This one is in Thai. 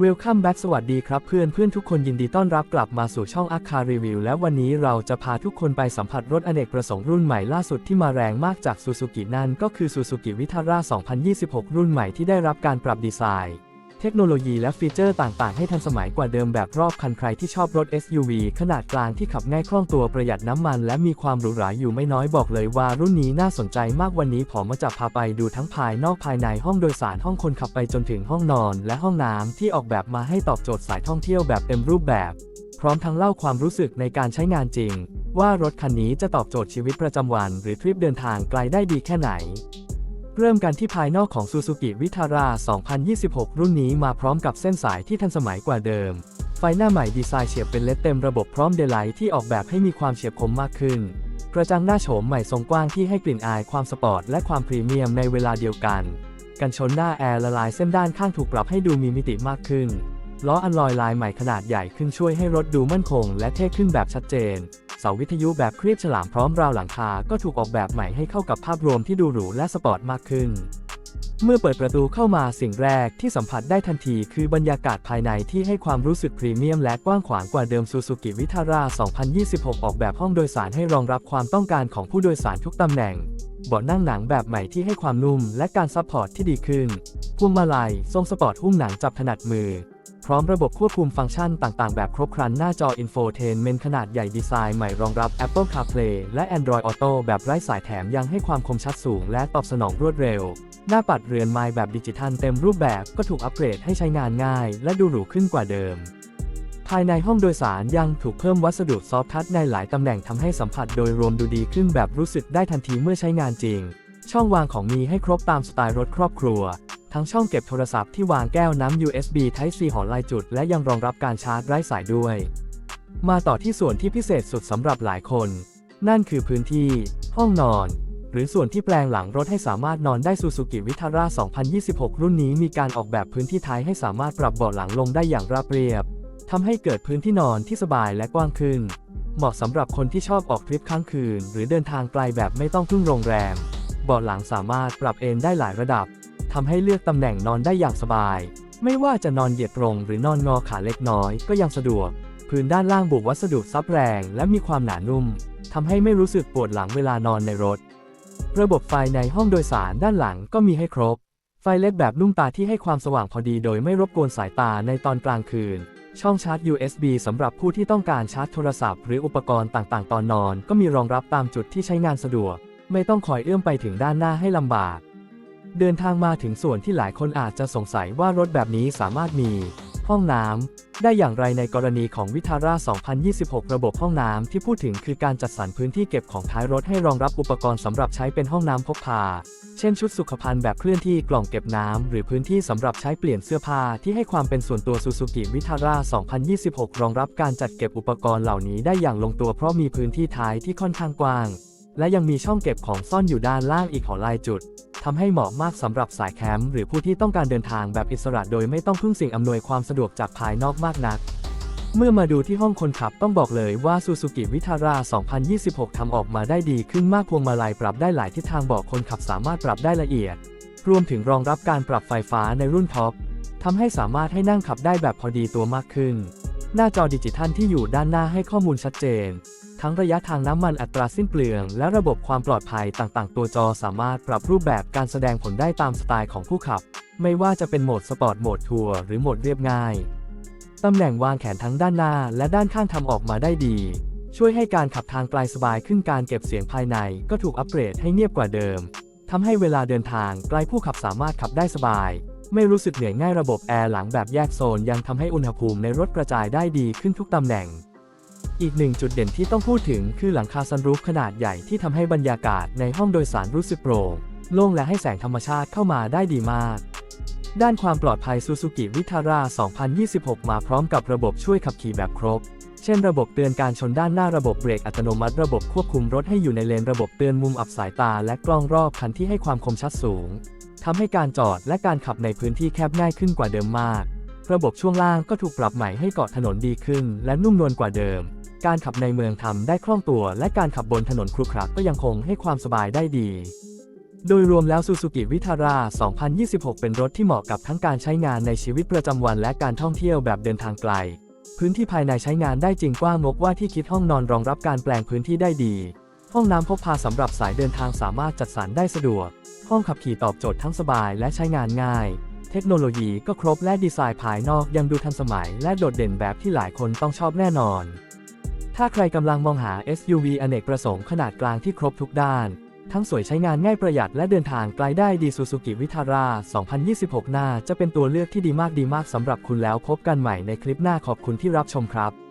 เวลคัมแบ็กสวัสดีครับเพื่อนเพื่อนทุกคนยินดีต้อนรับกลับมาสู่ช่องอาคารีวิวและวันนี้เราจะพาทุกคนไปสัมผัสรถอเนกประสงค์รุ่นใหม่ล่าสุดที่มาแรงมากจากซูซูกินั่นก็คือซูซูกิวิทาร่า 2026 รุ่นใหม่ที่ได้รับการปรับดีไซน์ เทคโนโลยีและฟีเจอร์ต่าง ๆ ให้ทันสมัยกว่าเดิมแบบรอบคันใครที่ชอบรถ SUV ขนาดกลางที่ขับง่ายคล่องตัวประหยัดน้ำมัน และมีความหรูหราอยู่ไม่น้อยบอกเลยว่ารุ่นนี้น่าสนใจมากวันนี้ผมมาจะพาไปดูทั้งภายนอกภายในห้องโดยสารห้องคนขับไปจนถึงห้องนอน และห้องน้ำที่ออกแบบมาให้ตอบโจทย์สายท่องเที่ยวแบบเต็มรูปแบบ พร้อมทั้งเล่าความรู้สึกในการใช้งานจริง ว่ารถคันนี้จะตอบโจทย์ชีวิตประจำวัน หรือทริปเดินทางไกลได้ดีแค่ไหน เริ่มกันที่ภายนอกของ Suzuki Vitara 2026 รุ่นนี้มาพร้อมกับเส้นสายที่ทันสมัยกว่าเดิม ไฟหน้าใหม่ดีไซน์เฉียบเป็นเลดเต็มระบบพร้อมเดลไลท์ที่ออกแบบให้มีความเฉียบคมมากขึ้น กระจังหน้าโฉมใหม่ทรงกว้างที่ให้กลิ่นอายความสปอร์ตและความพรีเมียมในเวลาเดียวกัน กันชนหน้าแอร์ละลายเส้นด้านข้างถูกปรับให้ดูมีมิติมากขึ้นล้ออัลลอยลายใหม่ขนาดใหญ่ขึ้นช่วยให้รถดูมั่นคงและเท่ขึ้นแบบชัดเจน เสาวิทยุแบบครีบฉลามพร้อมราวหลังคา ก็ถูกออกแบบใหม่ให้เข้ากับภาพรวมที่ดูหรูและสปอร์ตมากขึ้น เมื่อเปิดประตูเข้ามาสิ่งแรกที่สัมผัสได้ทันทีคือบรรยากาศภายในที่ให้ความรู้สึกพรีเมียมและกว้างขวางกว่าเดิม Suzuki Vitara 2026 ออกแบบห้องโดยสารให้รองรับความต้องการของผู้โดยสารทุกตำแหน่งเบาะนั่งหนังแบบใหม่ที่ให้ความนุ่มและการซัพพอร์ตที่ดีขึ้นพวงมาลัยทรงสปอร์ตหุ้มหนังจับถนัดมือ ร้อมระบบควบคุมฟังก์ชันต่าง ๆ แบบครบครันหน้าจอ Infotainment ขนาดใหญ่ดีไซน์ใหม่รองรับ Apple CarPlay และ Android Auto แบบไร้สายแถมยังให้ความคมชัดสูง และตอบสนองรวดเร็ว หน้าปัดเรือนไม้แบบดิจิทัลเต็มรูปแบบก็ถูกอัปเกรดให้ใช้งานง่าย และดูหรูขึ้นกว่าเดิม ภายในห้องโดยสารยังถูกเพิ่มวัสดุซอฟท์ทัชในหลายตำแหน่งทำให้สัมผัสโดยรวมดูดีขึ้นแบบรู้สึกได้ทันทีเมื่อใช้งานจริง ช่องวางของมีให้ครบตามสไตล์รถครอบครัว ทั้งช่องเก็บโทรศัพท์ที่วางแก้วน้ำ USB Type C หอลายจุด และยังรองรับการชาร์จไร้สายด้วย มาต่อที่ส่วนที่พิเศษสุดสำหรับหลายคน นั่นคือพื้นที่ ห้องนอน หรือส่วนที่แปลงหลังรถให้สามารถนอนได้ Suzuki Vitara 2026 รุ่นนี้มีการออกแบบพื้นที่ท้ายให้สามารถปรับเบาะหลังลงได้อย่างราบเรียบทำให้เกิดพื้นที่นอนที่สบายและกว้างขึ้น เหมาะสำหรับคนที่ชอบออกทริปค้างคืน หรือเดินทางไกลแบบไม่ต้องพึ่งโรงแรม เบาะหลังสามารถปรับเอนได้หลายระดับ ทำให้เลือกตำแหน่งนอนได้อย่างสบาย ไม่ว่าจะนอนเหยียดตรงหรือนอนงอขาเล็กน้อยก็ยังสะดวก พื้นด้านล่างบุวัสดุซับแรงและมีความหนานุ่มทำให้ไม่รู้สึกปวดหลังเวลานอนในรถ ระบบไฟในห้องโดยสารด้านหลังก็มีให้ครบ ไฟเล็กแบบลุ่มตาที่ให้ความสว่างพอดีโดยไม่รบกวนสายตาในตอนกลางคืน ช่องชาร์จ USB สำหรับผู้ที่ต้องการชาร์จโทรศัพท์หรืออุปกรณ์ต่างๆ ตอนนอน ก็มีรองรับตามจุดที่ใช้งานสะดวก ไม่ต้องคอยเอื้อมไปถึงด้านหน้าให้ลำบาก เดินทางมาถึงส่วนที่หลายคนอาจจะสงสัยว่ารถแบบนี้สามารถมี ห้องน้ำได้อย่างไรในกรณีของวิทาร่า 2026 ระบบห้องน้ำที่พูดถึงคือการจัดสรรพื้นที่เก็บของท้ายรถให้รองรับอุปกรณ์สำหรับใช้เป็นห้องน้ำพกพา เช่นชุดสุขภัณฑ์แบบเคลื่อนที่กล่องเก็บน้ำหรือพื้นที่สำหรับใช้เปลี่ยนเสื้อผ้าที่ให้ความเป็นส่วนตัว Suzuki Vitara 2026 รองรับการจัดเก็บอุปกรณ์เหล่านี้ได้อย่างลงตัวเพราะมีพื้นที่ท้ายที่ค่อนข้างกว้าง และยังมีช่องเก็บของซ่อนอยู่ด้านล่างอีกหอลายจุดทำให้เหมาะมากสำหรับสายแคมป์หรือผู้ที่ต้องการเดินทางแบบอิสระโดยไม่ต้องพึ่งสิ่งอำนวยความสะดวกจากภายนอกมากนัก เมื่อมาดูที่ห้องคนขับต้องบอกเลยว่า Suzuki Vitara 2026 ทำออกมาได้ดีขึ้นมากพวงมาลัยปรับได้หลายทิศทางบอกคนขับสามารถปรับได้ละเอียด รวมถึงรองรับการปรับไฟฟ้าในรุ่นท็อปทำให้สามารถให้นั่งขับได้แบบพอดีตัวมากขึ้น หน้าจอดิจิทัลที่อยู่ด้านหน้าให้ข้อมูลชัดเจน ทั้งระยะทางน้ำมันอัตราสิ้นเปลือง และระบบความปลอดภัยต่างๆ ตัวจอสามารถปรับรูปแบบการแสดงผลได้ตามสไตล์ของผู้ขับ ไม่ว่าจะเป็นโหมดสปอร์ตโหมดทัวร์หรือโหมดเรียบง่าย ตำแหน่งวางแขนทั้งด้านหน้าและด้านข้างทำออกมาได้ดี ช่วยให้การขับทางไกลสบายขึ้นการเก็บเสียงภายในก็ถูกอัปเกรดให้เงียบกว่าเดิมทำให้เวลาเดินทางไกลผู้ขับสามารถขับได้สบาย ไม่รู้สึกเหนื่อยง่ายระบบแอร์หลังแบบแยกโซนยังทำให้อุณหภูมิในรถกระจายได้ดีขึ้นทุกตำแหน่ง อีกหนึ่งจุดเด่นที่ต้องพูดถึงคือหลังคาซันรูฟขนาดใหญ่ที่ทำให้บรรยากาศในห้องโดยสารรู้สึกโปร่งโล่งและให้แสงธรรมชาติเข้ามาได้ดีมาก ด้านความปลอดภัย Suzuki Vitara 2026 มาพร้อมกับระบบช่วยขับขี่แบบครบ เช่นระบบเตือนการชนด้านหน้าระบบเบรกอัตโนมัติระบบควบคุมรถให้อยู่ในเลนระบบเตือนมุมอับสายตาและกล้องรอบคันที่ให้ความคมชัดสูงทำให้การจอดและการขับในพื้นที่แคบง่ายขึ้นกว่าเดิมมาก ระบบช่วงล่างก็ถูกปรับใหม่ให้เกาะถนนดีขึ้น และนุ่มนวลกว่าเดิม การขับในเมืองทำได้คล่องตัว และการขับบนถนนครุขระก็ยังคงให้ความสบายได้ดี โดยรวมแล้ว Suzuki Vitara 2026 เป็นรถที่เหมาะกับทั้งการใช้งานในชีวิตประจำวันและการท่องเที่ยวแบบเดินทางไกล พื้นที่ภายในใช้งานได้จริงกว้างงกว่าที่คิดห้องนอนรองรับการแปลงพื้นที่ได้ดี ห้องน้ำพกพาสำหรับสายเดินทางสามารถจัดสรรได้สะดวก ห้องขับขี่ตอบโจทย์ทั้งสบายและใช้งานง่ายเทคโนโลยีก็ครบและดีไซน์ภายนอกยังดูทันสมัยและโดดเด่นแบบที่หลายคนต้องชอบแน่นอน ถ้าใครกำลังมองหา SUV อเนกประสงค์ขนาดกลางที่ครบทุกด้าน ทั้งสวยใช้งานง่ายประหยัดและเดินทางไกลได้ดีสุสูกิวิทาร่า2026 หน้าจะเป็นตัวเลือกที่ดีมากดีมากสำหรับคุณแล้วพบกันใหม่ในคลิปหน้าขอบคุณที่รับชมครับ